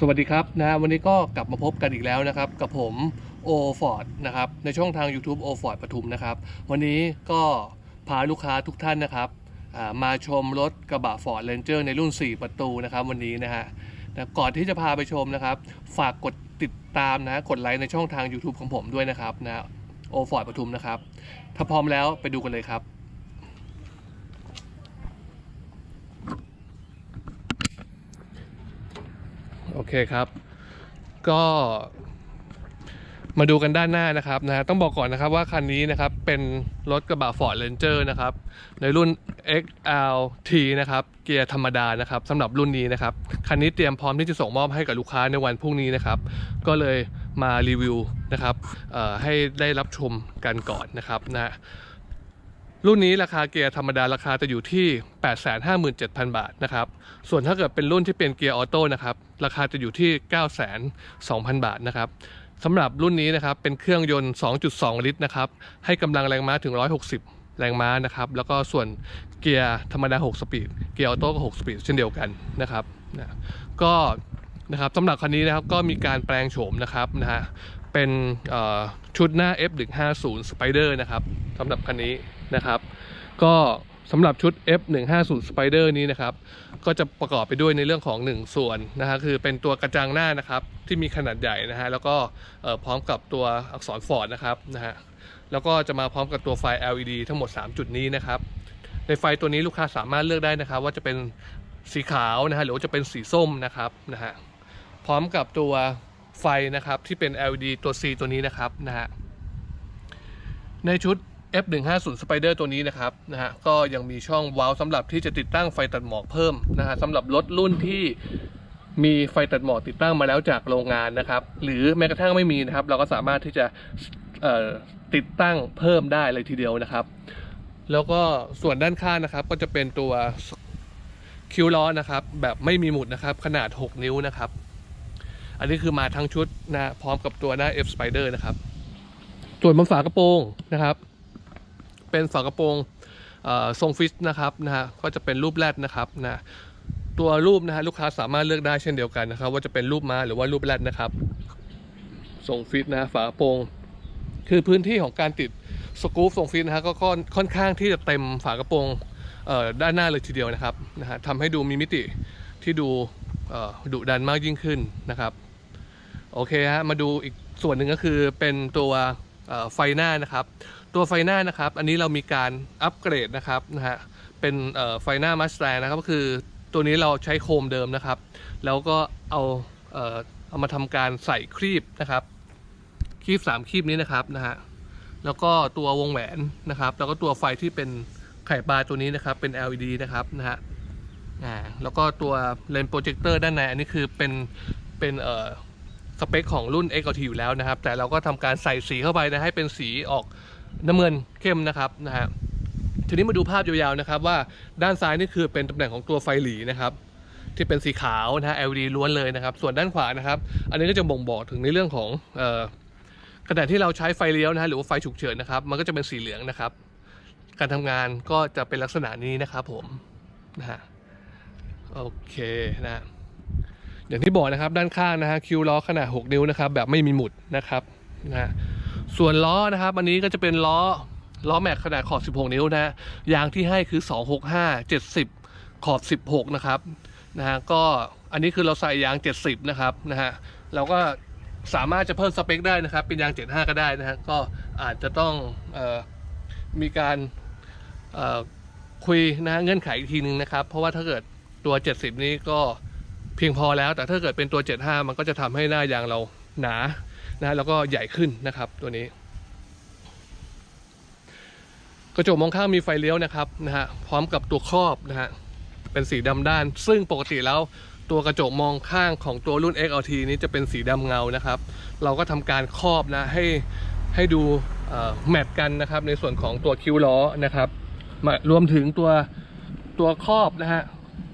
สวัสดีครับนะวันนี้ก็กลับมาพบกันอีกแล้วนะครับ กับผมโอฟอร์ดนะครับในช่องทาง YouTube โอฟอร์ดปทุมนะครับ วันนี้ก็พาลูกค้าทุกท่านนะครับมาชมรถกระบะ Ford Ranger ในรุ่น 4 ประตูนะครับ วันนี้นะฮะนะก่อนที่จะพาไปชมนะครับ ฝากกดติดตามนะกดไลค์ในช่องทาง YouTube ของผมด้วยนะครับนะโอฟอร์ดปทุมนะครับ ถ้าพร้อมแล้วไปดูกันเลยครับ เคครับ ก็มาดูกันด้านหน้านะครับนะต้องบอกก่อนนะครับว่าคันนี้นะครับเป็นรถกระบะ Ford Ranger นะครับในรุ่น XLT นะครับเกียร์ธรรมดานะครับสำหรับรุ่นนี้นะครับคันนี้เตรียมพร้อมที่จะส่งมอบให้กับลูกค้าในวันพรุ่งนี้นะครับก็เลยมารีวิวนะครับให้ได้รับชมกันก่อนนะครับนะ รุ่นนี้ราคาเกียร์ธรรมดาราคาจะอยู่ที่ 857,000 บาทนะครับ ส่วนถ้าเกิดเป็นรุ่นที่เป็นเกียร์ออโต้นะครับ ราคาจะอยู่ที่ 902,000 บาทนะครับสำหรับรุ่นนี้นะครับ เป็นเครื่องยนต์ 2.2 ลิตรนะครับ ให้กำลังแรงม้าถึง 160 แรงม้านะครับ แล้วก็ส่วนเกียร์ธรรมดา 6 สปีด เกียร์ออโต้ก็ 6 สปีดเช่นเดียวกันนะครับนะก็นะครับสำหรับคันนี้นะครับก็มีการแปลงโฉมนะครับนะฮะ เป็นชุดหน้า F150 Spider นะครับสำหรับคันนี้นะครับ ก็สำหรับชุด F150 Spider นี้นะครับ ก็จะประกอบไปด้วยในเรื่องของ 1 ส่วนนะฮะคือเป็นตัวกระจังหน้านะครับ ที่มีขนาดใหญ่นะฮะแล้วก็พร้อมกับตัวอักษรฟอร์ดนะครับนะฮะแล้วก็จะมาพร้อมกับตัวไฟ LED ทั้งหมด 3 จุดนี้นะครับ ในไฟตัวนี้ลูกค้าสามารถเลือกได้นะครับ ว่าจะเป็นสีขาวนะฮะหรือว่าจะเป็นสีส้มนะครับนะฮะพร้อมกับตัว ไฟนะครับที่เป็น LED ตัว C ตัวนี้นะครับนะฮะในชุด F150 Spider ตัวนี้นะครับนะฮะก็ยังมีช่องวาล์วสำหรับที่จะติดตั้งไฟตัดหมอกเพิ่มนะฮะสำหรับรถรุ่นที่มีไฟตัดหมอกติดตั้งมาแล้วจากโรงงานนะครับ หรือแม้กระทั่งไม่มีนะครับ เราก็สามารถที่จะติดตั้งเพิ่มได้เลยทีเดียวนะครับ แล้วก็ส่วนด้านข้างนะครับ ก็จะเป็นตัวคิวล้อนะครับ แบบไม่มีหมุดนะครับ ขนาด 6 นิ้วนะครับ อันนี้คือมาทั้งชุดนะพร้อมกับตัวหน้า F Spider นะครับ ส่วนบนฝากระโปรงนะครับ เป็นฝากระโปรงเอ่อทรงฟิชนะครับนะฮะก็จะเป็นรูปแรดนะครับนะตัวรูปนะฮะลูกค้าสามารถเลือกได้เช่นเดียวกันนะครับ ว่าจะเป็นรูปม้าหรือว่ารูปแรดนะครับทรงฟิตนะฝากระโปรงคือพื้นที่ของการติดสกรูฟทรงฟิตนะฮะก็ค่อนข้างที่จะเต็มฝากระโปรงด้านหน้าเลยทีเดียวนะครับนะฮะทำให้ดูมีมิติที่ดู ดุดันมากยิ่งขึ้นนะครับ โอเคฮะมาดูอีกส่วนหนึ่งก็คือเป็นตัวไฟหน้านะครับ ตัวไฟหน้านะครับ อันนี้เรามีการอัปเกรดนะครับนะฮะเป็นไฟหน้ามัสแตงนะครับก็คือตัวนี้เราใช้โคมเดิมนะครับ แล้วก็เอาเอ่อเอามาทำการใส่ครีบนะครับครีบสามครีบนี้นะครับนะฮะแล้วก็ตัววงแหวนนะครับ แล้วก็ตัวไฟที่เป็นไข่ปลาตัวนี้นะครับเป็น LED นะครับนะฮะ อ่าแล้วก็ตัวเลนส์โปรเจคเตอร์ด้านในอันนี้คือเป็นเป็นเอ่อสเปคของรุ่น XLT อยู่แล้วนะครับ แต่เราก็ทำการใส่สีเข้าไปนะให้เป็นสีออกน้ำเงินเข้มนะครับนะฮะทีนี้มาดูภาพยาวๆนะครับว่าด้านซ้ายนี่คือเป็นตำแหน่งของตัวไฟหลีนะครับที่เป็นสีขาวนะฮะ LED ล้วนเลยนะครับ ส่วนด้านขวานะครับ อันนี้ก็จะบ่งบอกถึงในเรื่องของเอ่อขณะที่เราใช้ไฟเลี้ยวนะฮะหรือว่าไฟฉุกเฉินนะครับ มันก็จะเป็นสีเหลืองนะครับ การทำงานก็จะเป็นลักษณะนี้นะครับผมนะฮะ โอเคนะอย่างที่บอกนะครับด้านข้างนะฮะคิวล้อขนาด 6 นิ้วนะครับ แบบไม่มีหมุดนะครับนะส่วนล้อนะครับ อันนี้ก็จะเป็นล้อล้อแม็กขนาดขอบ 16 นิ้วนะฮะยางที่ให้คือ 265 70 ขอบ 16 นะครับนะฮะก็อันนี้คือเราใส่ยาง 70 นะครับนะฮะเราก็สามารถจะเพิ่มสเปคได้นะครับ เป็นยาง 75 ก็ได้นะฮะก็อาจจะต้องออมีการคุยนะฮะเงื่อนไขอีกทีนึงนะครับ เพราะว่าถ้าเกิด ตัว 70 นี้ก็เพียงพอแล้ว แต่ถ้าเกิดเป็นตัว 75 มันก็จะทำให้หน้ายางเราหนานะแล้วก็ใหญ่ขึ้นนะครับตัวนี้ กระจกมองข้างมีไฟเลี้ยวนะครับนะฮะพร้อมกับตัวครอบนะฮะเป็นสีดำด้าน ซึ่งปกติแล้วตัวกระจกมองข้างของตัวรุ่น XLT นี้จะเป็นสีดำเงานะครับ เราก็ทำการครอบนะให้ให้ดูแมทกันนะครับในส่วนของตัวคิ้วล้อนะครับรวมถึงตัวตัวครอบนะฮะ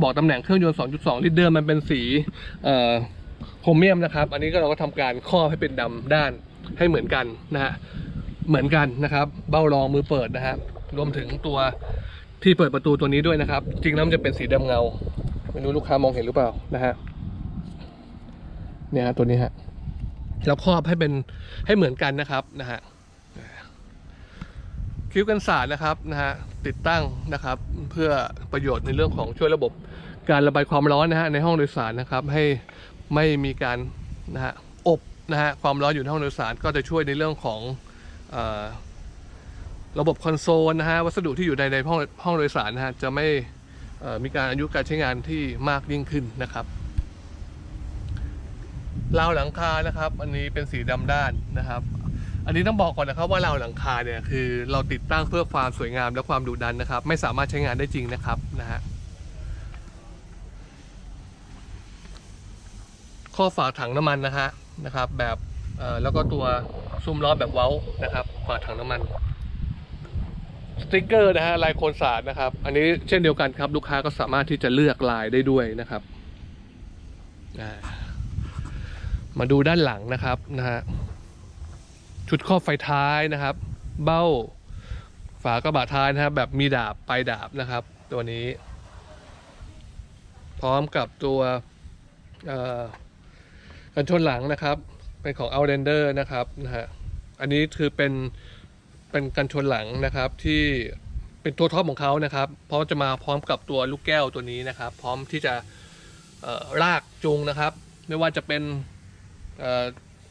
บอกตำแหน่งเครื่องยนต์ 2.2 ลิตรเดิมมันเป็นสีโครเมียมนะครับ อันนี้ก็เราก็ทำการครอบให้เป็นดำด้านให้เหมือนกันนะฮะ เหมือนกันนะครับ เบ้ารองมือเปิดนะฮะ รวมถึงตัวที่เปิดประตูตัวนี้ด้วยนะครับ จริงแล้วมันจะเป็นสีดำเงา ไม่รู้ลูกค้ามองเห็นหรือเปล่านะฮะ เนี่ยฮะตัวนี้ฮะแล้วครอบให้เป็นให้เหมือนกันนะครับนะฮะ คิ้วกันศาสตร์นะครับนะฮะติดตั้งนะครับ เพื่อประโยชน์ในเรื่องของช่วยระบบการระบายความร้อนนะฮะในห้องโดยสารนะครับให้ไม่มีการนะฮะอบนะฮะความร้อนอยู่ในห้องโดยสารก็จะช่วยในเรื่องของอระบบคอนโซลนะฮะวัสดุที่อยู่ในในห้องห้องโดยสารนะฮะจะไม่มีการอายุการใช้งานที่มากยิ่งขึ้นนะครับราวหลังคานะครับ อันนี้เป็นสีดำด้านนะครับ อันนี้ต้องบอกก่อนนะครับว่าราวหลังคาเนี่ยคือเราติดตั้งเพื่อความสวยงามและความดุดันนะครับ ไม่สามารถใช้งานได้จริงนะครับนะฮะข้อฝาถังน้ำมันนะฮะนะครับ แบบเอ่อแล้วก็ตัวซุ้มล้อแบบเว้านะครับฝาถังน้ำมันสติกเกอร์นะฮะลายโคนสาดนะครับ อันนี้เช่นเดียวกันครับ ลูกค้าก็สามารถที่จะเลือกลายได้ด้วยนะครับมาดูด้านหลังนะครับนะฮะ ชุดครอบไฟท้ายนะครับ เบ้า ฝากระบะท้ายนะครับ แบบมีดาบปลายดาบนะครับ ตัวนี้ พร้อมกับตัวกันชนหลังนะครับ เป็นของ Outlander นะครับนะฮะอันนี้คือเป็นเป็นกันชนหลังนะครับที่เป็นตัวท็อปของเขานะครับ เพราะจะมาพร้อมกับตัวลูกแก้วตัวนี้นะครับ พร้อมที่จะลากจูงนะครับ ไม่ว่าจะเป็น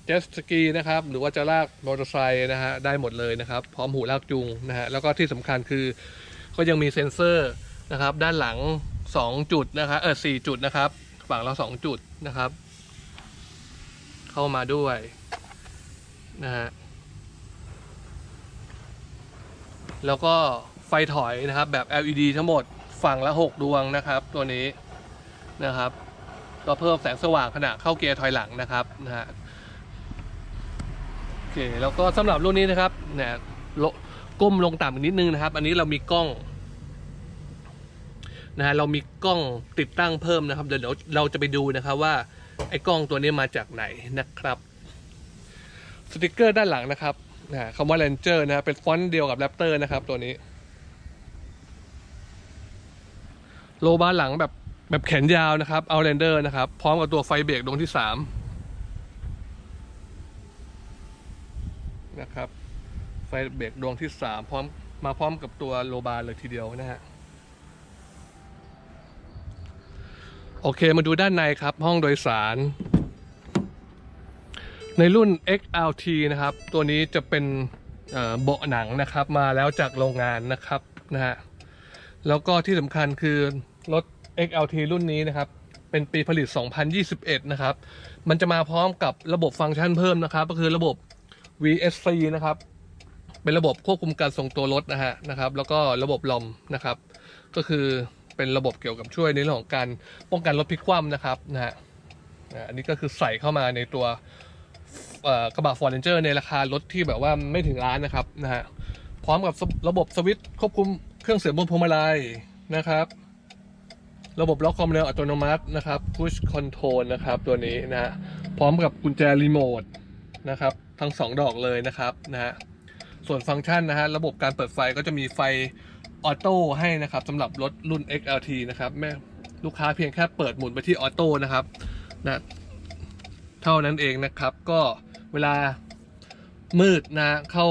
เจสสกีนะครับหรือว่าจะลากมอเตอร์ไซค์นะฮะได้หมดเลยนะครับ พร้อมหูลากจูงนะฮะแล้วก็ที่สำคัญคือก็ยังมีเซ็นเซอร์นะครับด้านหลัง 2 จุดนะครับเออสจุดนะครับฝั่งละ2จุดนะครับ เข้ามาด้วยนะฮะแล้วก็ไฟถอยนะครับแบบ LED ทั้งหมดฝั่งละ 6 ดวงนะครับ ตัวนี้นะครับก็เพิ่มแสงสว่างขณะเข้าเกียร์ถอยหลังนะครับนะฮะ เคแล้วก็สำหรับรุ่นนี้นะครับเนี่ยก้มลงต่ำอีกนิดนึงนะครับ อันนี้เรามีกล้องนะฮะเรามีกล้องติดตั้งเพิ่มนะครับ เดี๋ยวเราจะไปดูนะครับว่าไอ้กล้องตัวนี้มาจากไหนนะครับสติกเกอร์ด้านหลังนะครับนะคำว่า Ranger นะเป็นฟอนต์เดียวกับ Raptor นะครับตัวนี้ โลบาร์หลังแบบแบบแขนยาวนะครับเอาแรนเดอร์นะครับ พร้อมกับตัวไฟเบรกดวงที่สาม นะครับ ไฟเบรกดวงที่สามพร้อมมาพร้อมกับตัวโลบาร์เลยทีเดียวนะฮะโอเคมาดูด้านในครับ ห้องโดยสาร ในรุ่น XLT นะครับ ตัวนี้จะเป็นเอ่อเบาะหนังนะครับ มาแล้วจากโรงงานนะครับนะฮะแล้วก็ที่สำคัญคือรถ XLT รุ่นนี้นะครับ เป็นปีผลิต 2021 นะครับ มันจะมาพร้อมกับระบบฟังก์ชันเพิ่มนะครับ ก็คือระบบ VSC นะครับ เป็นระบบควบคุมการทรงตัวรถนะฮะนะครับ แล้วก็ระบบลมนะครับ ก็คือเป็นระบบเกี่ยวกับช่วยในเรื่องของการป้องกันรถพลิกคว่ำนะครับนะฮะอันนี้ก็คือใส่เข้ามาในตัวกระบะฟอร์เรนเจอร์ในราคารถที่แบบว่าไม่ถึงล้านนะครับนะฮะพร้อมกับระบบสวิตช์ควบคุมเครื่องเสียงบนพวงมาลัยนะครับ ระบบล็อกความเร็วอัตโนมัตินะครับ push control นะครับ ตัวนี้นะฮะพร้อมกับกุญแจรีโมทนะครับ ทั้ง 2 ดอกเลยนะครับนะฮะส่วนฟังก์ชันนะฮะระบบการเปิดไฟก็จะมีไฟออโต้ให้นะครับสำหรับรถรุ่น XLT นะครับแม่ลูกค้าเพียงแค่เปิดหมุนไปที่ออโต้นะครับนะเท่านั้นเองนะครับ ก็เวลามืดนะเข้า